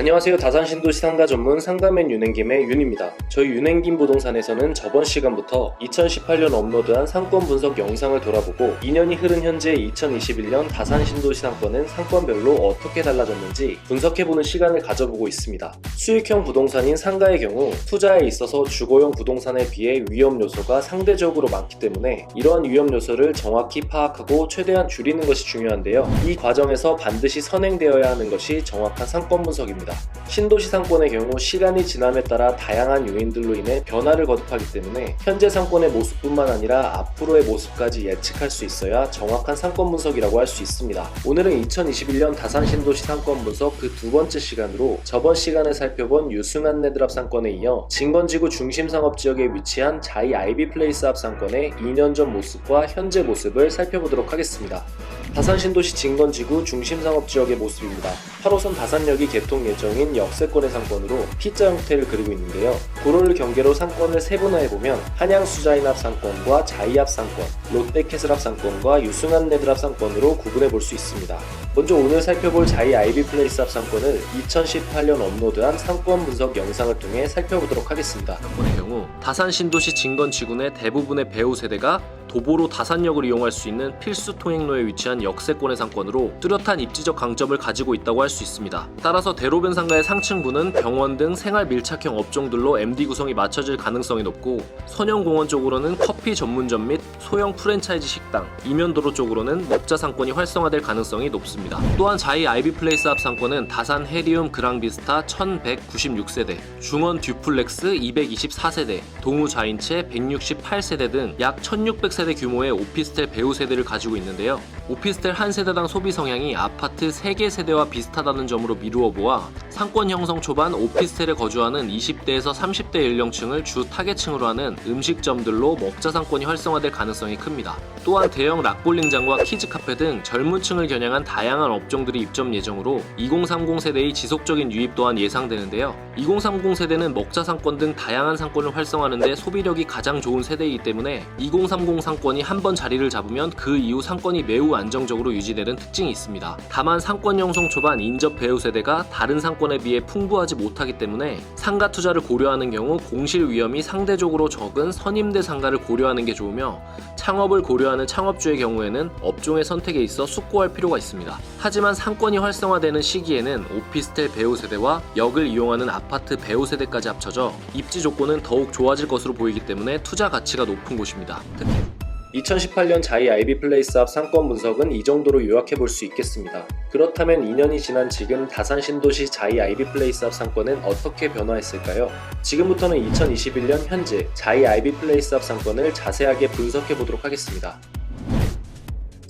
안녕하세요. 다산신도 시 상가 전문 상가맨 윤행김의 윤입니다. 저희 윤행김 부동산에서는 저번 시간부터 2018년 업로드한 상권 분석 영상을 돌아보고 2년이 흐른 현재 2021년 다산신도 시 상권은 상권별로 어떻게 달라졌는지 분석해보는 시간을 가져보고 있습니다. 수익형 부동산인 상가의 경우 투자에 있어서 주거용 부동산에 비해 위험 요소가 상대적으로 많기 때문에 이러한 위험 요소를 정확히 파악하고 최대한 줄이는 것이 중요한데요. 이 과정에서 반드시 선행되어야 하는 것이 정확한 상권 분석입니다. 신도시 상권의 경우 시간이 지남에 따라 다양한 요인들로 인해 변화를 거듭하기 때문에 현재 상권의 모습뿐만 아니라 앞으로의 모습까지 예측할 수 있어야 정확한 상권 분석이라고 할 수 있습니다. 오늘은 2021년 다산 신도시 상권 분석 그 두 번째 시간으로 저번 시간에 살펴본 유승한 레드랍 상권에 이어 진건지구 중심 상업 지역에 위치한 자이 아이비 플레이스 앞 상권의 2년 전 모습과 현재 모습을 살펴보도록 하겠습니다. 다산 신도시 진건지구 중심 상업 지역의 모습입니다. 8호선 다산역이 개통 예정인 역세권의 상권으로 P자 형태를 그리고 있는데요. 도로를 경계로 상권을 세분화해보면 한양수자인 앞 상권과 자이 앞 상권, 롯데캐슬 앞 상권과 유승한 앞 상권으로 구분해 볼 수 있습니다. 먼저 오늘 살펴볼 자이 아이비 플레이스 앞 상권을 2018년 업로드한 상권 분석 영상을 통해 살펴보도록 하겠습니다. 상권의 경우 다산 신도시 진건 지구내 대부분의 배우 세대가 도보로 다산역을 이용할 수 있는 필수 통행로에 위치한 역세권의 상권으로 뚜렷한 입지적 강점을 가지고 있다고 할 수 있습니다. 따라서 대로변 상가의 상층부는 병원 등 생활 밀착형 업종들로 MD 구성이 맞춰질 가능성이 높고 선영공원 쪽으로는 커피 전문점 및 소형 프랜차이즈 식당, 이면도로 쪽으로는 먹자 상권이 활성화될 가능성이 높습니다. 또한 자이 아이비 플레이스 앞 상권은 다산 헤리움 그랑비스타 1196세대, 중원 듀플렉스 224세대, 동우 자인채 168세대 등 약 1600세대 규모의 오피스텔 배우 세대를 가지고 있는데요. 오피스텔 한 세대당 소비 성향이 아파트 3개 세대와 비슷하다는 점으로 미루어 보아 상권 형성 초반 오피스텔에 거주하는 20대에서 30대 연령층을 주 타겟층으로 하는 음식점들로 먹자 상권이 활성화될 가능성이 큽니다. 또한 대형 락볼링장과 키즈 카페 등 젊은 층을 겨냥한 다양한 업종들이 입점 예정으로 2030 세대의 지속적인 유입 또한 예상되는데요. 2030 세대는 먹자 상권 등 다양한 상권을 활성화하는데 소비력이 가장 좋은 세대이기 때문에 2030 상권이 한 번 자리를 잡으면 그 이후 상권이 매우 안정적으로 유지되는 특징이 있습니다. 다만 상권 형성 초반 인접 배우 세대가 다른 상권에 비해 풍부하지 못하기 때문에 상가 투자를 고려하는 경우 공실 위험이 상대적으로 적은 선임대 상가를 고려하는 게 좋으며 창업을 고려하는 창업주의 경우에는 업종의 선택에 있어 숙고할 필요가 있습니다. 하지만 상권이 활성화되는 시기에는 오피스텔 배우 세대와 역을 이용하는 아파트 배우 세대까지 합쳐져 입지 조건은 더욱 좋아질 것으로 보이기 때문에 투자 가치가 높은 곳입니다. 특히 2018년 자이 아이비 플레이스 앞 상권 분석은 이 정도로 요약해 볼 수 있겠습니다. 그렇다면 2년이 지난 지금 다산 신도시 자이 아이비 플레이스 앞 상권은 어떻게 변화했을까요? 지금부터는 2021년 현재 자이 아이비 플레이스 앞 상권을 자세하게 분석해 보도록 하겠습니다.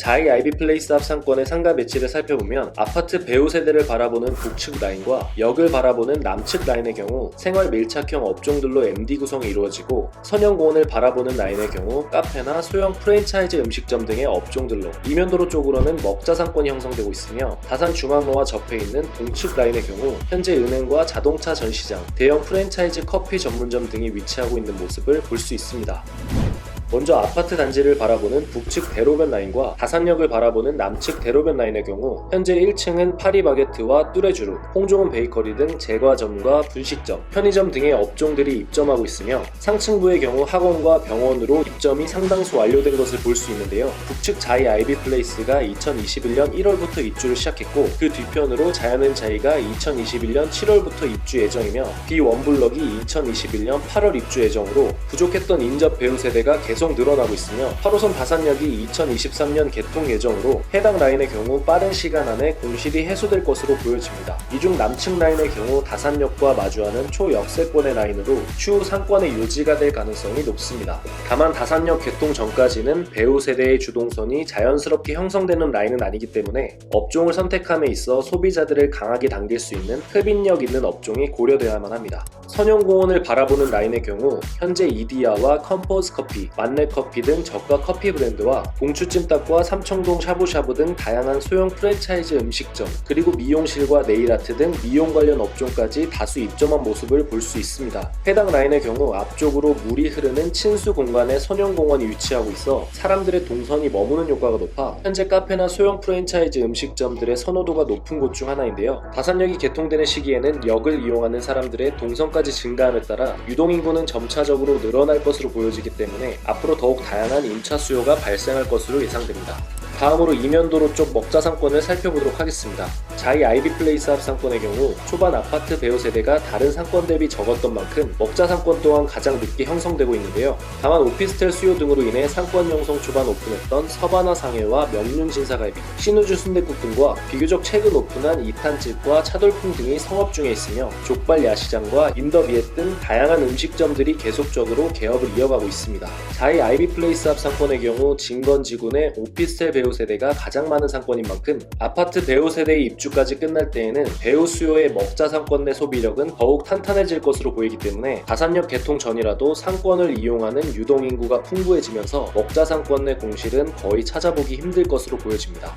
자이 아이비 플레이스 앞 상권의 상가 배치를 살펴보면 아파트 배우 세대를 바라보는 북측 라인과 역을 바라보는 남측 라인의 경우 생활 밀착형 업종들로 MD 구성이 이루어지고 선영공원을 바라보는 라인의 경우 카페나 소형 프랜차이즈 음식점 등의 업종들로 이면도로 쪽으로는 먹자 상권이 형성되고 있으며 다산 중앙로와 접해 있는 동측 라인의 경우 현재 은행과 자동차 전시장, 대형 프랜차이즈 커피 전문점 등이 위치하고 있는 모습을 볼 수 있습니다. 먼저 아파트 단지를 바라보는 북측 대로변 라인과 다산역을 바라보는 남측 대로변 라인의 경우 현재 1층은 파리바게트와 뚜레쥬르, 홍종은 베이커리 등 제과점과 분식점, 편의점 등의 업종들이 입점하고 있으며 상층부의 경우 학원과 병원으로 입점이 상당수 완료된 것을 볼 수 있는데요. 북측 자이 아이비 플레이스가 2021년 1월부터 입주를 시작했고 그 뒤편으로 자연은 자이가 2021년 7월부터 입주 예정이며 비원블럭이 2021년 8월 입주 예정으로 부족했던 인접 배우 세대가 계속 늘어나고 있으며 8호선 다산역이 2023년 개통 예정으로 해당 라인의 경우 빠른 시간 안에 공실이 해소될 것으로 보여집니다. 이중 남측 라인의 경우 다산역과 마주하는 초역세권의 라인으로 추후 상권의 유지가 될 가능성이 높습니다. 다만 다산역 개통 전까지는 배우 세대의 주동선이 자연스럽게 형성되는 라인은 아니기 때문에 업종을 선택함에 있어 소비자들을 강하게 당길 수 있는 흡인력 있는 업종이 고려되어야만 합니다. 선영공원을 바라보는 라인의 경우 현재 이디야와 컴포즈 커피, 안내커피 등 저가 커피 브랜드와 봉추찜닭과 삼청동 샤브샤브 등 다양한 소형 프랜차이즈 음식점, 그리고 미용실과 네일아트 등 미용 관련 업종까지 다수 입점한 모습을 볼 수 있습니다. 해당 라인의 경우 앞쪽으로 물이 흐르는 친수 공간에 선용공원이 위치하고 있어 사람들의 동선이 머무는 효과가 높아 현재 카페나 소형 프랜차이즈 음식점들의 선호도가 높은 곳 중 하나인데요. 다산역이 개통되는 시기에는 역을 이용하는 사람들의 동선까지 증가함에 따라 유동인구는 점차적으로 늘어날 것으로 보여지기 때문에 앞 으로 더욱 다양한 임차 수요가 발생할 것으로 예상됩니다. 다음으로 이면도로 쪽 먹자 상권을 살펴보도록 하겠습니다. 자이 아이비 플레이스 앞 상권의 경우 초반 아파트 배우 세대가 다른 상권 대비 적었던 만큼 먹자 상권 또한 가장 늦게 형성되고 있는데요. 다만 오피스텔 수요 등으로 인해 상권 형성 초반 오픈했던 서바나 상해와 명륜 진사갈비, 신우주 순댓국 등과 비교적 최근 오픈한 이탄집과 차돌풍 등이 성업 중에 있으며 족발 야시장과 인더비엣 등 다양한 음식점들이 계속적으로 개업을 이어가고 있습니다. 자이 아이비 플레이스 앞 상권의 경우 진건지군의 오피스텔 배우 세대가 가장 많은 상권인 만큼 아파트 배우 세대의 입주 까지 끝날 때에는 배우 수요의 먹자 상권 내 소비력은 더욱 탄탄해질 것으로 보이기 때문에 다산역 개통 전이라도 상권을 이용하는 유동인구가 풍부해지면서 먹자 상권 내 공실은 거의 찾아보기 힘들 것으로 보여집니다.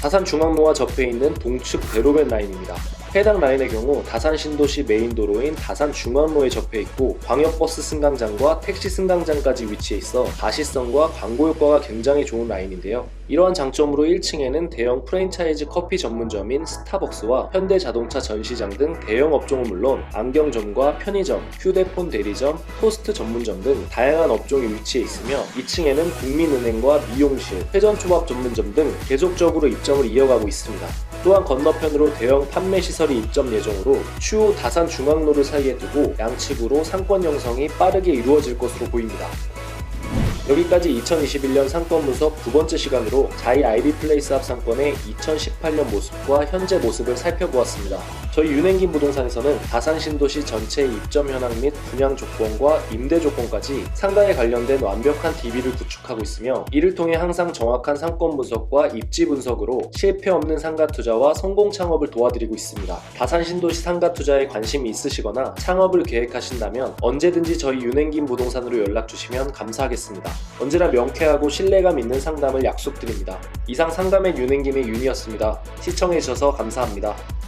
다산 중앙로와 접해 있는 동측 대로변 라인입니다. 해당 라인의 경우 다산 신도시 메인 도로인 다산 중앙로에 접해 있고 광역버스 승강장과 택시 승강장까지 위치해 있어 가시성과 광고 효과가 굉장히 좋은 라인인데요. 이러한 장점으로 1층에는 대형 프랜차이즈 커피 전문점인 스타벅스와 현대자동차 전시장 등 대형 업종은 물론 안경점과 편의점, 휴대폰 대리점, 토스트 전문점 등 다양한 업종이 위치해 있으며 2층에는 국민은행과 미용실, 회전초밥 전문점 등 계속적으로 입점을 이어가고 있습니다. 또한 건너편으로 대형 판매 시설이 입점 예정으로 추후 다산 중앙로를 사이에 두고 양측으로 상권 형성이 빠르게 이루어질 것으로 보입니다. 여기까지 2021년 상권 분석 두 번째 시간으로 자이 아이비 플레이스 앞 상권의 2018년 모습과 현재 모습을 살펴보았습니다. 저희 윤행긴 부동산에서는 다산 신도시 전체 입점 현황 및 분양 조건과 임대 조건까지 상가에 관련된 완벽한 DB를 구축하고 있으며 이를 통해 항상 정확한 상권 분석과 입지 분석으로 실패 없는 상가 투자와 성공 창업을 도와드리고 있습니다. 다산 신도시 상가 투자에 관심이 있으시거나 창업을 계획하신다면 언제든지 저희 윤행긴 부동산으로 연락 주시면 감사하겠습니다. 언제나 명쾌하고 신뢰감 있는 상담을 약속드립니다. 이상 상담의 윤행김의 윤이었습니다. 시청해주셔서 감사합니다.